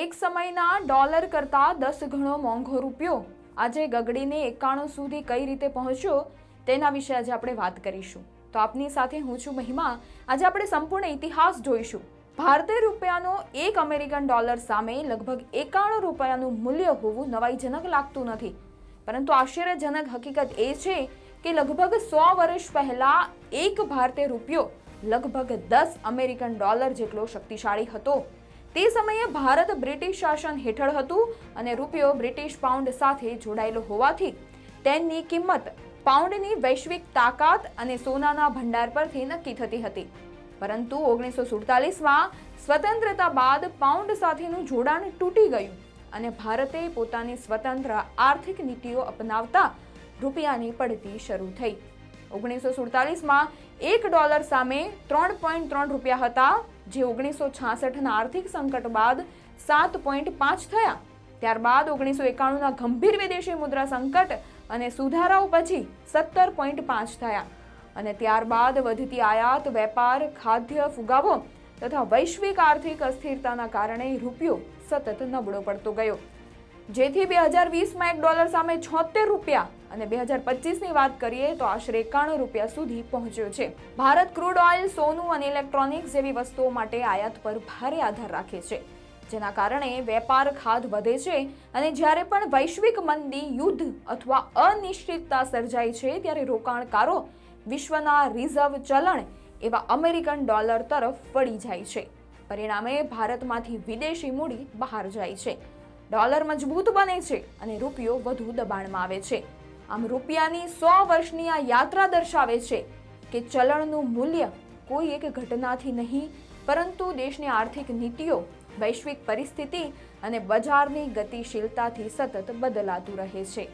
એક સમયના ડોલર કરતાં દસ ગણો મોંઘો રૂપિયો. આજે ગગડીને એકાણું સુધી કઈ રીતે પહોંચ્યો, તેના વિશે આજે આપણે વાત કરીશું. તો આપની સાથે હું છું મહિમા. આજે આપણે સંપૂર્ણ ઇતિહાસ જોઈશું. ભારતીય રૂપિયાનો એક અમેરિકન ડોલર સામે લગભગ એકાણું રૂપિયાનું મૂલ્ય હોવું નવાઈજનક લાગતું નથી. પરંતુ આશ્ચર્યજનક હકીકત એ છે કે લગભગ સો વર્ષ પહેલાં એક ભારતીય રૂપિયો લગભગ દસ અમેરિકન ડોલર જેટલો શક્તિશાળી હતો. તે સમયે ભારત બ્રિટિશ શાસન હેઠળ હતું અને રૂપિયો બ્રિટિશ પાઉન્ડ સાથે જોડાયેલો હોવાથી તેની કિંમત પાઉન્ડની વૈશ્વિક તાકાત અને સોનાના ભંડાર પરથી નક્કી થતી હતી. પરંતુ ઓગણીસો સુડતાલીસમાં સ્વતંત્રતા બાદ પાઉન્ડ સાથેનું જોડાણ તૂટી ગયું અને ભારતે પોતાની સ્વતંત્ર આર્થિક નીતિઓ અપનાવતા રૂપિયાની પડતી શરૂ થઈ. ઓગણીસો સુડતાલીસમાં એક ડોલર સામે ત્રણ પોઈન્ટ ત્રણ રૂપિયા હતા, જે ઓગણીસો છાસઠના આર્થિક સંકટ બાદ સાત પોઈન્ટ પાંચ થયા. ત્યારબાદ ઓગણીસો એકાણુંના ગંભીર વિદેશી મુદ્રા સંકટ અને સુધારાઓ પછી સત્તર પોઈન્ટ પાંચ થયા. અને ત્યારબાદ વધતી આયાત, વેપાર, ખાદ્ય ફુગાવો તથા વૈશ્વિક આર્થિક અસ્થિરતાના કારણે રૂપિયો સતત નબળો પડતો ગયો. જેથી બે હજાર વીસમાં એક ડોલર સામે છોતેર રૂપિયા અને બે હજાર પચીસની વાત કરીએ તો આશરે એકાણું રૂપિયા સુધી પહોંચ્યો છે. ભારત ક્રૂડ ઓઇલ, સોનું અને ઇલેક્ટ્રોનિક્સ જેવી વસ્તુઓ માટે આયાત પર ભારે આધાર રાખે છે. જેના કારણે વેપાર ખાધ વધે છે અને જ્યારે પણ વૈશ્વિક મંદી, યુદ્ધ અથવા અનિશ્ચિતતા સર્જાય છે, ત્યારે રોકાણકારો વિશ્વના રિઝર્વ ચલણ એવા અમેરિકન ડોલર તરફ વળી જાય છે. પરિણામે ભારતમાંથી વિદેશી મૂડી બહાર જાય છે. ડોલર મજબૂત બને છે અને રૂપિયો વધુ દબાણમાં આવે છે. આમ રૂપિયાની સો વર્ષની આ યાત્રા દર્શાવે છે કે ચલણનું મૂલ્ય કોઈ એક ઘટનાથી નહીં, પરંતુ દેશની આર્થિક નીતિઓ, વૈશ્વિક પરિસ્થિતિ અને બજારની ગતિશીલતાથી સતત બદલાતું રહે છે.